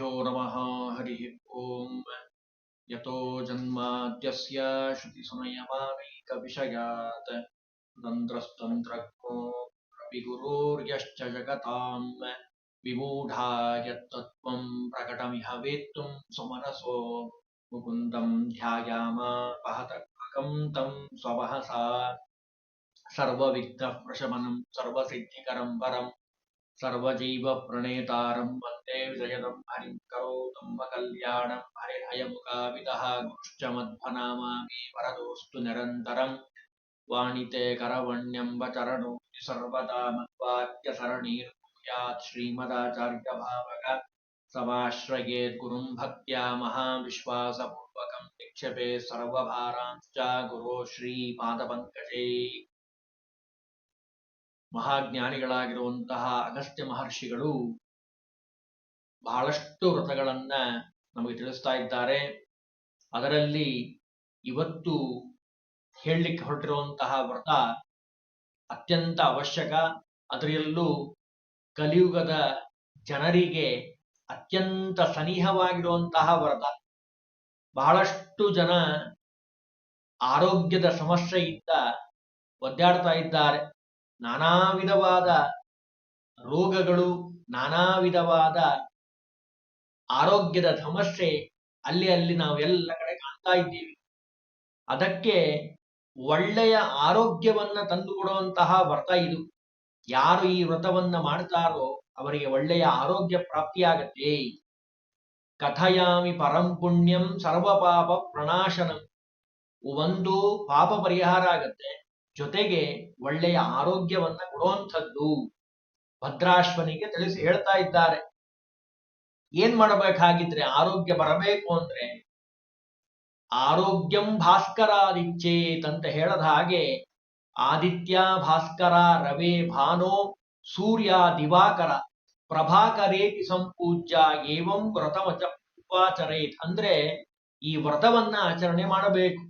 गुरुभ्यो नम, हरि ॐ यतो जन्माद्यस्य श्रुतिसंयमानैकविषयात् विमूढा प्रकटमिह सुमनसो। मुकुन्दम् ध्यायामापहतकम् तम् स्ववहसा। सर्वविघ्नप्रशमनम् सर्वसिद्धिकरम् सर्वजीव प्रणेतारं वंदे विजयतं हरिं करोतम्बकल्याणं हरिर्हयमुखाविदः गुश्चमध्वनामामि वरदोऽस्तु निरन्तरं। वाणिते करवण्यम्बचरणोऽस्ति सर्वदा मद्वाक्यसरणीर्भूयात् श्रीमदाचार्यभावक। समाश्रयेद्गुरुं भक्त्या महाविश्वासपूर्वकं निक्षेपे सर्वभारांश्च गुरो श्रीपादपङ्कजैः। ಮಹಾಜ್ಞಾನಿಗಳಾಗಿರುವಂತಹ ಅಗಸ್ತ್ಯ ಮಹರ್ಷಿಗಳು ಬಹಳಷ್ಟು ವ್ರತಗಳನ್ನ ನಮಗೆ ತಿಳಿಸ್ತಾ ಇದ್ದಾರೆ. ಅದರಲ್ಲಿ ಇವತ್ತು ಹೇಳಲಿಕ್ಕೆ ಹೊರಟಿರುವಂತಹ ವ್ರತ ಅತ್ಯಂತ ಅವಶ್ಯಕ. ಅದರಲ್ಲೂ ಕಲಿಯುಗದ ಜನರಿಗೆ ಅತ್ಯಂತ ಸನಿಹವಾಗಿರುವಂತಹ ವ್ರತ. ಬಹಳಷ್ಟು ಜನ ಆರೋಗ್ಯದ ಸಮಸ್ಯೆಯಿಂದ ಒದ್ದಾಡ್ತಾ ಇದ್ದಾರೆ. ನಾನಾ ವಿಧವಾದ ರೋಗಗಳು ನಾನಾ ವಿಧವಾದ ಆರೋಗ್ಯದ ಸಮಸ್ಯೆ ಅಲ್ಲಿ ಅಲ್ಲಿ ನಾವು ಎಲ್ಲ ಕಡೆ ಕಾಣ್ತಾ ಇದ್ದೀವಿ. ಅದಕ್ಕೆ ಒಳ್ಳೆಯ ಆರೋಗ್ಯವನ್ನ ತಂದುಕೊಡುವಂತಹ ವ್ರತ ಇದು. ಯಾರು ಈ ವ್ರತವನ್ನ ಮಾಡ್ತಾರೋ ಅವರಿಗೆ ಒಳ್ಳೆಯ ಆರೋಗ್ಯ ಪ್ರಾಪ್ತಿಯಾಗತ್ತೆ. ಕಥಯಾಮಿ ಪರಂ ಪುಣ್ಯಂ ಸರ್ವಪಾಪ ಪ್ರಣಾಶನಂ. ಒಂದು ಪಾಪ ಪರಿಹಾರ ಆಗತ್ತೆ. ಜೊತೆಗೆ ಒಳ್ಳೆಯ ಆರೋಗ್ಯವನ್ನ ಕೊಡುವಂಥದ್ದು ಭದ್ರಾಶ್ವನಿಗೆ ತಿಳಿಸಿ ಹೇಳ್ತಾ ಇದ್ದಾರೆ. ಏನ್ ಮಾಡಬೇಕಾಗಿದ್ರೆ ಆರೋಗ್ಯ ಬರಬೇಕು ಅಂದ್ರೆ ಆರೋಗ್ಯಂ ಭಾಸ್ಕರಾದಿಚ್ಛೇತ್ ಅಂತ ಹೇಳದ ಹಾಗೆ ಆದಿತ್ಯ ಭಾಸ್ಕರ ರವೆ ಭಾನೋ ಸೂರ್ಯ ದಿವಾಕರ ಪ್ರಭಾಕರೇತಿ ಸಂಪೂಜ್ಯ ಏವಂ ವ್ರತವಚ ಉಪಾಚರೇತ್ ಅಂದ್ರೆ ಈ ವ್ರತವನ್ನ ಆಚರಣೆ ಮಾಡಬೇಕು.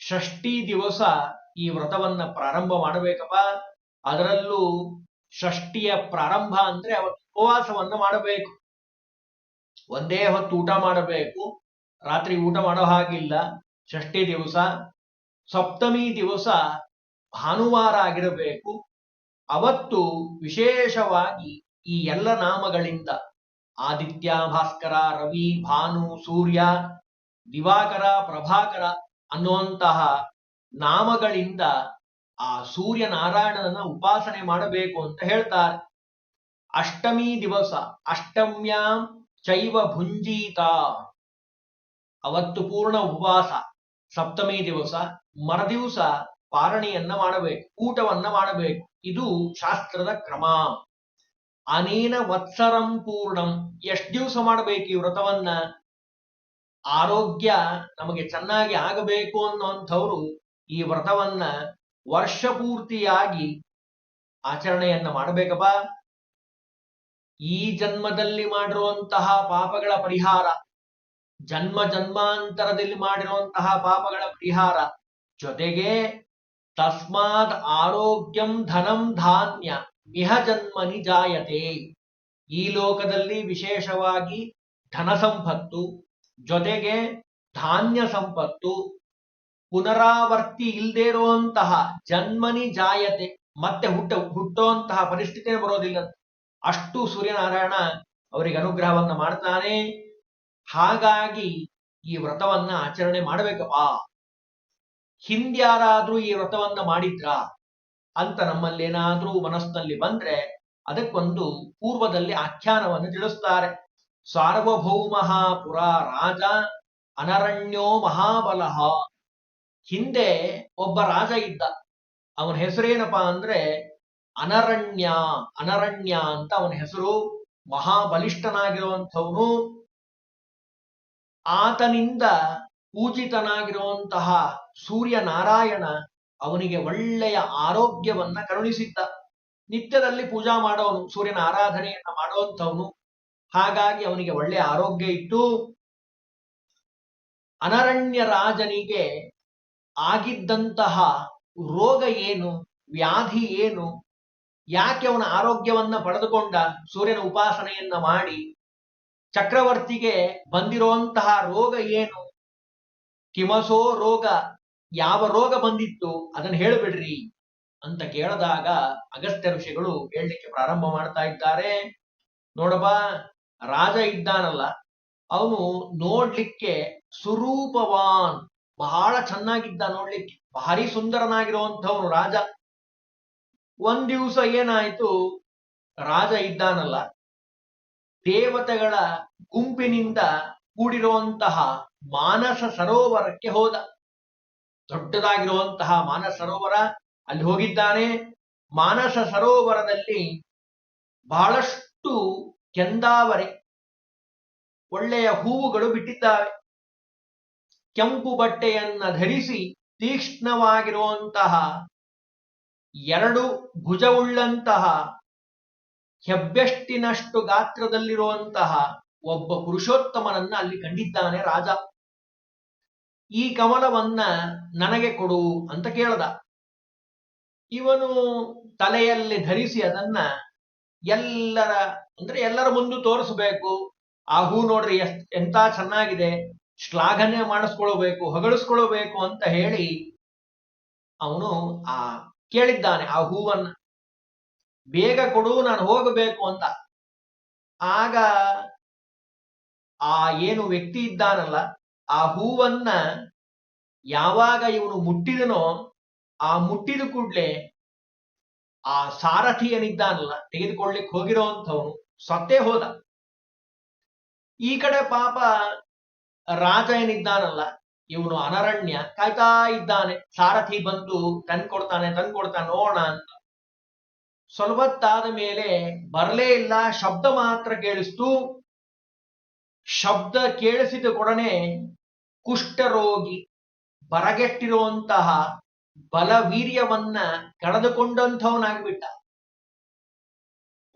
ಷಷ್ಠಿ ದಿವಸ ಈ ವ್ರತವನ್ನ ಪ್ರಾರಂಭ ಮಾಡಬೇಕಪ್ಪ. ಅದರಲ್ಲೂ ಷಷ್ಠಿಯ ಪ್ರಾರಂಭ ಅಂದ್ರೆ ಅವತ್ತು ಉಪವಾಸವನ್ನ ಮಾಡಬೇಕು. ಒಂದೇ ಹೊತ್ತು ಊಟ ಮಾಡಬೇಕು. ರಾತ್ರಿ ಊಟ ಮಾಡೋ ಹಾಗಿಲ್ಲ. ಷಷ್ಠಿ ದಿವಸ, ಸಪ್ತಮಿ ದಿವಸ ಭಾನುವಾರ ಆಗಿರಬೇಕು. ಅವತ್ತು ವಿಶೇಷವಾಗಿ ಈ ಎಲ್ಲ ನಾಮಗಳಿಂದ ಆದಿತ್ಯ, ಭಾಸ್ಕರ, ರವಿ, ಭಾನು, ಸೂರ್ಯ, ದಿವಾಕರ, ಪ್ರಭಾಕರ ಅನ್ನುವಂತಹ ನಾಮಗಳಿಂದ ಆ ಸೂರ್ಯ ನಾರಾಯಣನ ಉಪಾಸನೆ ಮಾಡಬೇಕು ಅಂತ ಹೇಳ್ತಾರೆ. ಅಷ್ಟಮಿ ದಿವಸ, ಅಷ್ಟಮ್ಯಾಂ ಚೈವ ಭುಂಜೀತ. ಅವತ್ತು ಪೂರ್ಣ ಉಪವಾಸ. ಸಪ್ತಮಿ ದಿವಸ, ಮರದಿವಸ ಪಾರಣಿಯನ್ನ ಮಾಡಬೇಕು, ಊಟವನ್ನ ಮಾಡಬೇಕು. ಇದು ಶಾಸ್ತ್ರದ ಕ್ರಮ. ಅನೇನ ವತ್ಸರಂ ಪೂರ್ಣಂ. ಎಷ್ಟು ದಿವಸ ಮಾಡಬೇಕು ಈ ವ್ರತವನ್ನ? ಆರೋಗ್ಯ ನಮಗೆ ಚೆನ್ನಾಗಿ ಆಗಬೇಕು ಅನ್ನುವಂಥವ್ರು ಈ ವ್ರತವನ್ನ ವರ್ಷ ಪೂರ್ತಿಯಾಗಿ ಆಚರಣೆಯನ್ನ ಮಾಡಬೇಕಪ್ಪ. ಈ ಜನ್ಮದಲ್ಲಿ ಮಾಡಿರುವಂತಹ ಪಾಪಗಳ ಪರಿಹಾರ, ಜನ್ಮ ಜನ್ಮಾಂತರದಲ್ಲಿ ಮಾಡಿರುವಂತಹ ಪಾಪಗಳ ಪರಿಹಾರ ಜೊತೆಗೆ ತಸ್ಮಾದ ಆರೋಗ್ಯಂ ಧನಂ ಧಾನ್ಯ ಇಹ ಜನ್ಮನಿ ಜಾಯತೆ ಈ ಲೋಕದಲ್ಲಿ ವಿಶೇಷವಾಗಿ ಧನ ಸಂಪತ್ತು ಜೊತೆಗೆ ಧಾನ್ಯ ಸಂಪತ್ತು ಪುನರಾವರ್ತಿ ಇಲ್ಲದೆ ಇರುವಂತಹ ಜನ್ಮನಿ ಜಾಯತೆ, ಮತ್ತೆ ಹುಟ್ಟ ಹುಟ್ಟುವಂತಹ ಪರಿಸ್ಥಿತಿನೇ ಬರೋದಿಲ್ಲ ಅಷ್ಟು ಸೂರ್ಯನಾರಾಯಣ ಅವರಿಗೆ ಅನುಗ್ರಹವನ್ನ ಮಾಡ್ತಾನೆ. ಹಾಗಾಗಿ ಈ ವ್ರತವನ್ನ ಆಚರಣೆ ಮಾಡಬೇಕಪ್ಪ ಹಿಂದ್ಯಾರಾದ್ರೂ ಈ ವ್ರತವನ್ನ ಮಾಡಿದ್ರ ಅಂತ ನಮ್ಮಲ್ಲೇನಾದ್ರೂ ಮನಸ್ಸಿನಲ್ಲಿ ಬಂದ್ರೆ ಅದಕ್ಕೊಂದು ಪೂರ್ವದಲ್ಲಿ ಆಖ್ಯಾನವನ್ನು ತಿಳಿಸ್ತಾರೆ. ಸಾರ್ವಭೌಮ ಪುರ ರಾಜ ಅನರಣ್ಯೋ ಮಹಾಬಲಃ. ಹಿಂದೆ ಒಬ್ಬ ರಾಜ ಇದ್ದ. ಅವನ ಹೆಸರೇನಪ್ಪಾ ಅಂದ್ರೆ ಅನರಣ್ಯ ಅನರಣ್ಯ ಅಂತ ಅವನ ಹೆಸರು. ಮಹಾಬಲಿಷ್ಠನಾಗಿರುವಂಥವನು. ಆತನಿಂದ ಪೂಜಿತನಾಗಿರುವಂತಹ ಸೂರ್ಯ ನಾರಾಯಣ ಅವನಿಗೆ ಒಳ್ಳೆಯ ಆರೋಗ್ಯವನ್ನ ಕರುಣಿಸಿದ್ದ. ನಿತ್ಯದಲ್ಲಿ ಪೂಜಾ ಮಾಡೋನು, ಸೂರ್ಯನ ಆರಾಧನೆಯನ್ನ ಮಾಡುವಂಥವನು. ಹಾಗಾಗಿ ಅವನಿಗೆ ಒಳ್ಳೆಯ ಆರೋಗ್ಯ ಇತ್ತು. ಅನರಣ್ಯ ರಾಜನಿಗೆ ಆಗಿದ್ದಂತಹ ರೋಗ ಏನು, ವ್ಯಾಧಿ ಏನು, ಯಾಕೆ ಅವನ ಆರೋಗ್ಯವನ್ನ ಪಡೆದುಕೊಂಡ ಸೂರ್ಯನ ಉಪಾಸನೆಯನ್ನ ಮಾಡಿ ಚಕ್ರವರ್ತಿಗೆ ಬಂದಿರುವಂತಹ ರೋಗ ಏನು? ಕಿಮಸೋ ರೋಗ. ಯಾವ ರೋಗ ಬಂದಿತ್ತು ಅದನ್ನು ಹೇಳಿಬಿಡ್ರಿ ಅಂತ ಕೇಳಿದಾಗ ಅಗಸ್ತ್ಯ ಋಷಿಗಳು ಹೇಳಲಿಕ್ಕೆ ಪ್ರಾರಂಭ ಮಾಡ್ತಾ ಇದ್ದಾರೆ. ನೋಡಪ್ಪ, ರಾಜ ಇದ್ದಾನಲ್ಲ, ಅವನು ನೋಡ್ಲಿಕ್ಕೆ ಸುರೂಪವಾನ್. ಬಹಳ ಚೆನ್ನಾಗಿದ್ದ ನೋಡ್ಲಿಕ್ಕೆ. ಭಾರಿ ಸುಂದರನಾಗಿರುವಂಥವನು ರಾಜ. ಒಂದ್ ದಿವಸ ಏನಾಯ್ತು, ರಾಜ ಇದ್ದಾನಲ್ಲ, ದೇವತೆಗಳ ಗುಂಪಿನಿಂದ ಕೂಡಿರುವಂತಹ ಮಾನಸ ಸರೋವರಕ್ಕೆ ಹೋದ. ದೊಡ್ಡದಾಗಿರುವಂತಹ ಮಾನಸ ಸರೋವರ ಅಲ್ಲಿ ಹೋಗಿದ್ದಾನೆ. ಮಾನಸ ಸರೋವರದಲ್ಲಿ ಬಹಳಷ್ಟು ಕೆಂದಾವರೆ, ಒಳ್ಳೆಯ ಹೂವುಗಳು ಬಿಟ್ಟಿದ್ದಾವೆ. ಕೆಂಪು ಬಟ್ಟೆಯನ್ನ ಧರಿಸಿ ತೀಕ್ಷ್ಣವಾಗಿರುವಂತಹ ಎರಡು ಭುಜವುಳ್ಳಂತಹ ಹೆಬ್ಬೆಷ್ಟಿನಷ್ಟು ಗಾತ್ರದಲ್ಲಿರುವಂತಹ ಒಬ್ಬ ಪುರುಷೋತ್ತಮನನ್ನ ಅಲ್ಲಿ ಕಂಡಿದ್ದಾನೆ ರಾಜ. ಈ ಕಮಲವನ್ನ ನನಗೆ ಕೊಡು ಅಂತ ಕೇಳದ. ಇವನು ತಲೆಯಲ್ಲಿ ಧರಿಸಿ ಅದನ್ನ ಎಲ್ಲರ, ಅಂದ್ರೆ ಎಲ್ಲರ ಮುಂದೆ ತೋರಿಸ್ಬೇಕು. ಆ ಹೂ ನೋಡ್ರಿ ಎಂತ ಚೆನ್ನಾಗಿದೆ. ಶ್ಲಾಘನೆ ಮಾಡಿಸ್ಕೊಳ್ಬೇಕು ಹೊಗಳಿಸ್ಕೊಳ್ಬೇಕು ಅಂತ ಹೇಳಿ ಅವನು ಆ ಕೇಳಿದ್ದಾನೆ, ಆ ಹೂವನ್ನ. ಬೇಗ ಕೊಡು, ನಾನು ಹೋಗಬೇಕು ಅಂತ. ಆಗ ಆ ಏನು ವ್ಯಕ್ತಿ ಇದ್ದಾನಲ್ಲ, ಆ ಹೂವನ್ನ ಯಾವಾಗ ಇವನು ಮುಟ್ಟಿದನೋ, ಆ ಮುಟ್ಟಿದ ಕೂಡ್ಲೆ ಆ ಸಾರಥಿ ಏನಿದ್ದಾನಲ್ಲ ತೆಗೆದುಕೊಳ್ಳಿಕ್ ಹೋಗಿರೋಂಥವನು ಸತ್ತೇ ಹೋದ. ಈ ಕಡೆ ಪಾಪ ರಾಜ ಏನಿದ್ದಾನಲ್ಲ, ಇವನು ಅನರಣ್ಯ, ಕಾಯ್ತಾ ಇದ್ದಾನೆ. ಸಾರಥಿ ಬಂದು ತಂದ್ಕೊಡ್ತಾನೆ ತಂದ್ಕೊಡ್ತಾನೆ ನೋಡೋಣ ಅಂತ. ಸ್ವಲ್ಪತ್ತಾದ ಮೇಲೆ ಬರಲೇ ಇಲ್ಲ, ಶಬ್ದ ಮಾತ್ರ ಕೇಳಿಸ್ತು. ಶಬ್ದ ಕೇಳಿಸಿದ ಕೊಡನೆ ಕುಷ್ಠರೋಗಿ ಬರಗೆಟ್ಟಿರುವಂತಹ ಬಲವೀರ್ಯವನ್ನ ಕಳೆದುಕೊಂಡಂಥವನಾಗ್ಬಿಟ್ಟ.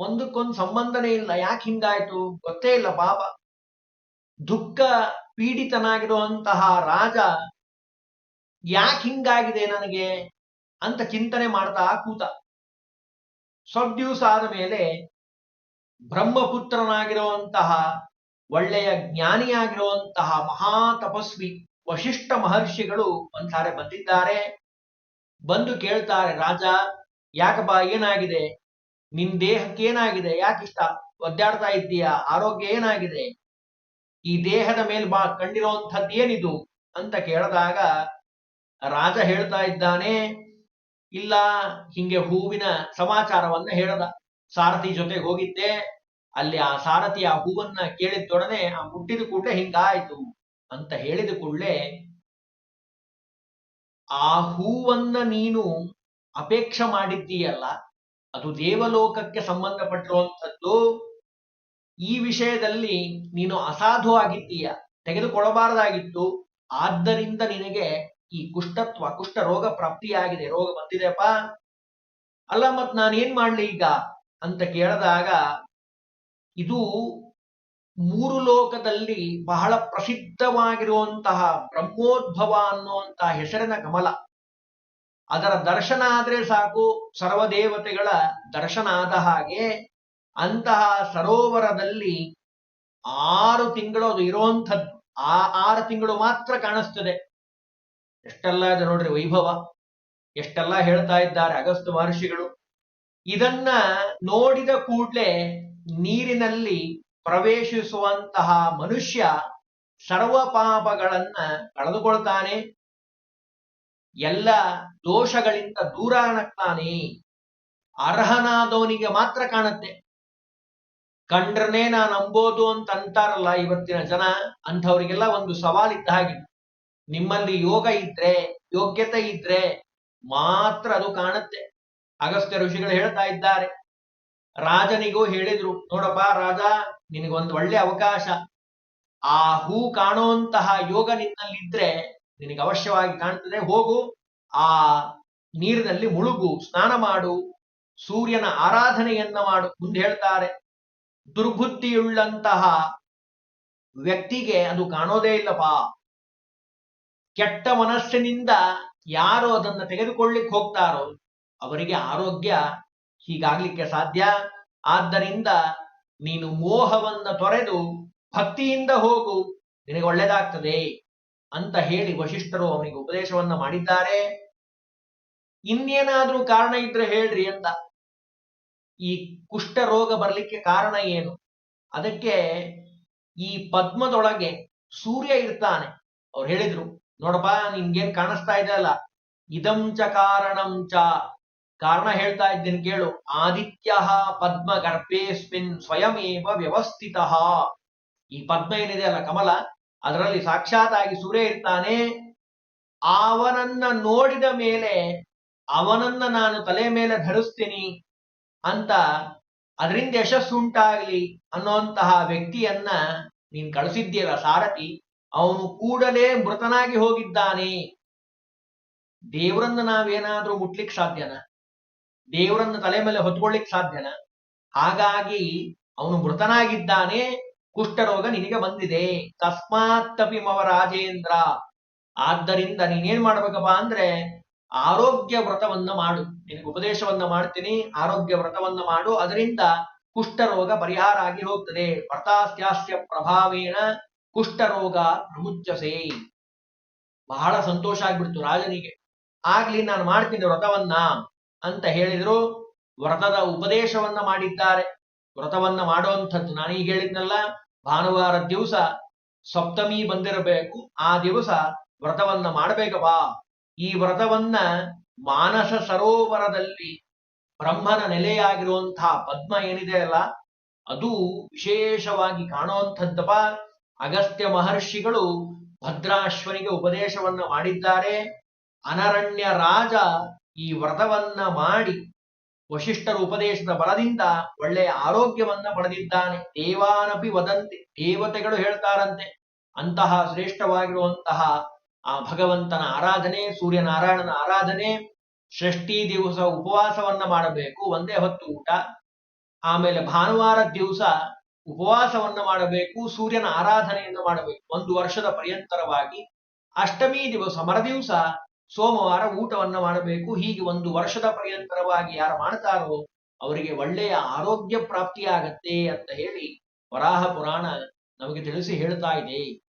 ಒಂದಕ್ಕೊಂದು ಸಂಬಂಧನೇ ಇಲ್ಲ, ಯಾಕೆ ಹಿಂಗಾಯ್ತು? ಗೊತ್ತೇ ಇಲ್ಲ, ಪಾಪ. ದುಃಖ ಪೀಡಿತನಾಗಿರುವಂತಹ ರಾಜ ಯಾಕೆ ಹಿಂಗಾಗಿದೆ ನನಗೆ ಅಂತ ಚಿಂತನೆ ಮಾಡ್ತಾ ಕೂತ. ಸ್ವಲ್ಪ ದಿವಸ ಆದ ಮೇಲೆ ಬ್ರಹ್ಮಪುತ್ರನಾಗಿರುವಂತಹ ಒಳ್ಳೆಯ ಜ್ಞಾನಿಯಾಗಿರುವಂತಹ ಮಹಾ ತಪಸ್ವಿ ವಶಿಷ್ಠ ಮಹರ್ಷಿಗಳು ಒಂದ್ಸಾರೆ ಬಂದಿದ್ದಾರೆ. ಬಂದು ಕೇಳ್ತಾರೆ, ರಾಜ, ಯಾಕಪ್ಪ ಏನಾಗಿದೆ? ನಿನ್ ದೇಹಕ್ಕೆ ಏನಾಗಿದೆ ಯಾಕಿಷ್ಟ? ಒದ್ದಾಡ್ತಾ ಇದ್ದೀಯಾ? ಆರೋಗ್ಯ ಏನಾಗಿದೆ? ಈ ದೇಹದ ಮೇಲೆ ಬಾ ಕಂಡಿರೋಂಥದ್ದೇನಿದು ಅಂತ ಕೇಳಿದಾಗ ರಾಜ ಹೇಳ್ತಾ ಇದ್ದಾನೆ, ಇಲ್ಲ, ಹಿಂಗೆ ಹೂವಿನ ಸಮಾಚಾರವನ್ನ ಹೇಳದ. ಸಾರಥಿ ಜೊತೆ ಹೋಗಿದ್ದೆ, ಅಲ್ಲಿ ಆ ಸಾರಥಿ ಆ ಹೂವನ್ನ ಕೇಳಿದ್ದೊಡನೆ ಆ ಮುಟ್ಟಿದ ಕೂಡಲೇ ಹಿಂಗಾಯ್ತು ಅಂತ ಹೇಳಿದ ಕೂಡಲೇ ಆ ಹೂವನ್ನ ನೀನು ಅಪೇಕ್ಷೆ ಮಾಡಿದ್ದೀಯಲ್ಲ, ಅದು ದೇವಲೋಕಕ್ಕೆ ಸಂಬಂಧಪಟ್ಟಿರುವಂಥದ್ದು ಈ ವಿಷಯದಲ್ಲಿ ನೀನು ಅಸಾಧು ಆಗಿದ್ದೀಯ ತೆಗೆದುಕೊಳ್ಳಬಾರದಾಗಿತ್ತು. ಆದ್ದರಿಂದ ನಿನಗೆ ಈ ಕುಷ್ಠತ್ವ ಕುಷ್ಠ ರೋಗ ಪ್ರಾಪ್ತಿಯಾಗಿದೆ, ರೋಗ ಬಂದಿದೆಪ್ಪ ಅಲ್ಲ, ಮತ್ ನಾನೇನ್ ಮಾಡ್ಲಿ ಈಗ? ಅಂತ ಕೇಳಿದಾಗ, ಇದು ಮೂರು ಲೋಕದಲ್ಲಿ ಬಹಳ ಪ್ರಸಿದ್ಧವಾಗಿರುವಂತಹ ಬ್ರಹ್ಮೋದ್ಭವ ಅನ್ನುವಂತಹ ಹೆಸರಿನ ಕಮಲ. ಅದರ ದರ್ಶನ ಆದ್ರೆ ಸಾಕು, ಸರ್ವದೇವತೆಗಳ ದರ್ಶನ ಆದ ಹಾಗೆ ಅಂತಹ ಸರೋವರದಲ್ಲಿ ಆರು ತಿಂಗಳು ಅದು ಇರುವಂಥದ್ದು. ಆ ಆರು ತಿಂಗಳು ಮಾತ್ರ ಕಾಣಿಸ್ತದೆ. ಎಷ್ಟೆಲ್ಲ ಇದೆ ನೋಡ್ರಿ ವೈಭವ. ಎಷ್ಟೆಲ್ಲ ಹೇಳ್ತಾ ಇದ್ದಾರೆ ಅಗಸ್ತ ಮಹರ್ಷಿಗಳು. ಇದನ್ನ ನೋಡಿದ ಕೂಡಲೇ ನೀರಿನಲ್ಲಿ ಪ್ರವೇಶಿಸುವಂತಹ ಮನುಷ್ಯ ಸರ್ವ ಪಾಪಗಳನ್ನ ಕಳೆದುಕೊಳ್ತಾನೆ. ಎಲ್ಲ ದೋಷಗಳಿಂದ ದೂರ ಅರ್ಹನಾದವನಿಗೆ ಮಾತ್ರ ಕಾಣುತ್ತೆ. ಕಂಡ್ರನೆ ನಾನು ಅಂಬೋದು ಅಂತ ಅಂತಾರಲ್ಲ ಇವತ್ತಿನ ಜನ, ಅಂಥವ್ರಿಗೆಲ್ಲ ಒಂದು ಸವಾಲಿದ್ದ ಹಾಗೆ. ನಿಮ್ಮಲ್ಲಿ ಯೋಗ ಇದ್ರೆ, ಯೋಗ್ಯತೆ ಇದ್ರೆ ಮಾತ್ರ ಅದು ಕಾಣುತ್ತೆ. ಅಗಸ್ತ್ಯ ಋಷಿಗಳು ಹೇಳ್ತಾ ಇದ್ದಾರೆ. ರಾಜನಿಗೂ ಹೇಳಿದ್ರು, ನೋಡಪ್ಪ ರಾಜ, ನಿನಗೊಂದು ಒಳ್ಳೆ ಅವಕಾಶ. ಆ ಹೂ ಕಾಣುವಂತಹ ಯೋಗ ನಿನ್ನಲ್ಲಿದ್ರೆ ನಿನಗೆ ಅವಶ್ಯವಾಗಿ ಕಾಣ್ತದೆ, ಹೋಗು. ಆ ನೀರಿನಲ್ಲಿ ಮುಳುಗು, ಸ್ನಾನ ಮಾಡು. ಸೂರ್ಯನ ಆರಾಧನೆಯನ್ನ ಮಾಡು, ಮುಂದೆ ಹೇಳ್ತಾರೆ. ದುರ್ಬುದ್ಧಿಯುಳ್ಳಂತಹ ವ್ಯಕ್ತಿಗೆ ಅದು ಕಾಣೋದೇ ಇಲ್ಲಪ್ಪ. ಕೆಟ್ಟ ಮನಸ್ಸಿನಿಂದ ಯಾರು ಅದನ್ನ ತೆಗೆದುಕೊಳ್ಳಿಕ್ ಹೋಗ್ತಾರೋ ಅವರಿಗೆ ಆರೋಗ್ಯ ಹೀಗಾಗ್ಲಿಕ್ಕೆ ಸಾಧ್ಯ. ಆದ್ದರಿಂದ ನೀನು ಮೋಹವನ್ನ ತೊರೆದು ಭಕ್ತಿಯಿಂದ ಹೋಗು, ನಿನಗೆ ಒಳ್ಳೇದಾಗ್ತದೆ ಅಂತ ಹೇಳಿ ವಶಿಷ್ಠರು ಅವನಿಗೆ ಉಪದೇಶವನ್ನ ಮಾಡಿದ್ದಾರೆ. ಇನ್ನೇನಾದ್ರೂ ಕಾರಣ ಇದ್ರೆ ಹೇಳ್ರಿ ಅಂತ. ಈ ಕುಷ್ಠ ರೋಗ ಬರ್ಲಿಕ್ಕೆ ಕಾರಣ ಏನು? ಅದಕ್ಕೆ ಈ ಪದ್ಮದೊಳಗೆ ಸೂರ್ಯ ಇರ್ತಾನೆ. ಅವ್ರು ಹೇಳಿದ್ರು, ನೋಡಪ್ಪ, ನಿನ್ಗೇನ್ ಕಾಣಿಸ್ತಾ ಇದೆ ಅಲ್ಲ ಇದಂ ಚ ಕಾರಣಂ ಚ. ಕಾರಣ ಹೇಳ್ತಾ ಇದ್ದೇನೆ ಕೇಳು. ಆದಿತ್ಯ ಪದ್ಮ ಗರ್ಭೇಸ್ಮಿನ್ ಸ್ವಯಮೇವ ವ್ಯವಸ್ಥಿತ. ಈ ಪದ್ಮ ಏನಿದೆ ಅಲ್ಲ ಕಮಲ, ಅದರಲ್ಲಿ ಸಾಕ್ಷಾತ್ ಆಗಿ ಸೂರ್ಯ ಇರ್ತಾನೆ. ಅವನನ್ನ ನೋಡಿದ ಮೇಲೆ, ಅವನನ್ನ ನಾನು ತಲೆ ಮೇಲೆ ಧರಿಸ್ತೀನಿ. ಅಂತ ಅದರಿಂದ ಯಶಸ್ಸುಂಟಾಗ್ಲಿ ಅನ್ನೋಂತಹ ವ್ಯಕ್ತಿಯನ್ನ ನೀನ್ ಕಳಿಸಿದ್ದೀರ ಸಾರಥಿ, ಅವನು ಕೂಡಲೇ ಮೃತನಾಗಿ ಹೋಗಿದ್ದಾನೆ. ದೇವರನ್ನ ನಾವೇನಾದ್ರೂ ಮುಟ್ಲಿಕ್ ಸಾಧ್ಯನ? ದೇವರನ್ನ ತಲೆ ಮೇಲೆ ಹೊತ್ಕೊಳ್ಳಿಕ್ ಸಾಧ್ಯನ? ಹಾಗಾಗಿ ಅವನು ಮೃತನಾಗಿದ್ದಾನೆ, ಕುಷ್ಠರೋಗ ನಿನಗೆ ಬಂದಿದೆ. ತಸ್ಮಾತ್ತಪಿ ಮವ ರಾಜೇಂದ್ರ. ಆದ್ದರಿಂದ ನೀನೇನ್ ಮಾಡ್ಬೇಕಪ್ಪ ಅಂದ್ರೆ ಆರೋಗ್ಯ ವ್ರತವನ್ನ ಮಾಡು. ನಿನಗೆ ಉಪದೇಶವನ್ನ ಮಾಡ್ತೀನಿ, ಆರೋಗ್ಯ ವ್ರತವನ್ನ ಮಾಡು. ಅದರಿಂದ ಕುಷ್ಠರೋಗ ಪರಿಹಾರ ಆಗಿ ಹೋಗ್ತದೆ. ವ್ರತಾಸ್ಯಾಸ್ಯ ಪ್ರಭಾವೇಣ ಕುಷ್ಠರೋಗ ಪ್ರಮುಚ್ಚಸೆ ಬಹಳ ಸಂತೋಷ ಆಗ್ಬಿಡ್ತು ರಾಜನಿಗೆ. ಆಗ್ಲಿ, ನಾನು ಮಾಡ್ತೀನಿ ವ್ರತವನ್ನ ಅಂತ ಹೇಳಿದ್ರು. ವ್ರತದ ಉಪದೇಶವನ್ನ ಮಾಡಿದ್ದಾರೆ. ವ್ರತವನ್ನ ಮಾಡುವಂಥದ್ದು ಈಗ ಹೇಳಿದ್ನಲ್ಲ, ಭಾನುವಾರ ದಿವಸ ಸಪ್ತಮಿ ಬಂದಿರಬೇಕು. ಆ ದಿವಸ ವ್ರತವನ್ನ ಮಾಡ್ಬೇಕಪ್ಪ. ಈ ವ್ರತವನ್ನ ಮಾನಸ ಸರೋವರದಲ್ಲಿ ಬ್ರಹ್ಮನ ನೆಲೆಯಾಗಿರುವಂತಹ ಪದ್ಮ ಏನಿದೆ ಅಲ್ಲ, ಅದು ವಿಶೇಷವಾಗಿ ಕಾಣುವಂಥದ್ದಪ್ಪ ಅಗಸ್ತ್ಯ ಮಹರ್ಷಿಗಳು ಭದ್ರಾಶ್ವನಿಗೆ ಉಪದೇಶವನ್ನ ಮಾಡಿದ್ದಾರೆ. ಅನರಣ್ಯ ರಾಜ ಈ ವ್ರತವನ್ನ ಮಾಡಿ ವಶಿಷ್ಠರ ಉಪದೇಶದ ಬಲದಿಂದ ಒಳ್ಳೆಯ ಆರೋಗ್ಯವನ್ನ ಪಡೆದಿದ್ದಾನೆ. ದೇವಾನಪಿ ವದಂತೆ, ದೇವತೆಗಳು ಹೇಳ್ತಾರಂತೆ, ಅಂತಹ ಶ್ರೇಷ್ಠವಾಗಿರುವಂತಹ ಆ ಭಗವಂತನ ಆರಾಧನೆ, ಸೂರ್ಯನಾರಾಯಣನ ಆರಾಧನೆ, ಷಷ್ಠಿ ದಿವಸ ಉಪವಾಸವನ್ನ ಮಾಡಬೇಕು, ಒಂದೇ ಹೊತ್ತು ಊಟ. ಆಮೇಲೆ ಭಾನುವಾರ ದಿವಸ ಉಪವಾಸವನ್ನ ಮಾಡಬೇಕು, ಸೂರ್ಯನ ಆರಾಧನೆಯನ್ನು ಮಾಡಬೇಕು. ಒಂದು ವರ್ಷದ ಪರ್ಯಂತರವಾಗಿ ಅಷ್ಟಮಿ ದಿವಸ, ಮರದಿವಸ ಸೋಮವಾರ ಊಟವನ್ನ ಮಾಡಬೇಕು. ಹೀಗೆ ಒಂದು ವರ್ಷದ ಪರ್ಯಂತರವಾಗಿ ಯಾರು ಮಾಡ್ತಾರೋ ಅವರಿಗೆ ಒಳ್ಳೆಯ ಆರೋಗ್ಯ ಪ್ರಾಪ್ತಿಯಾಗತ್ತೆ ಅಂತ ಹೇಳಿ ವರಾಹ ಪುರಾಣ ನಮಗೆ ತಿಳಿಸಿ ಹೇಳ್ತಾ ಇದೆ.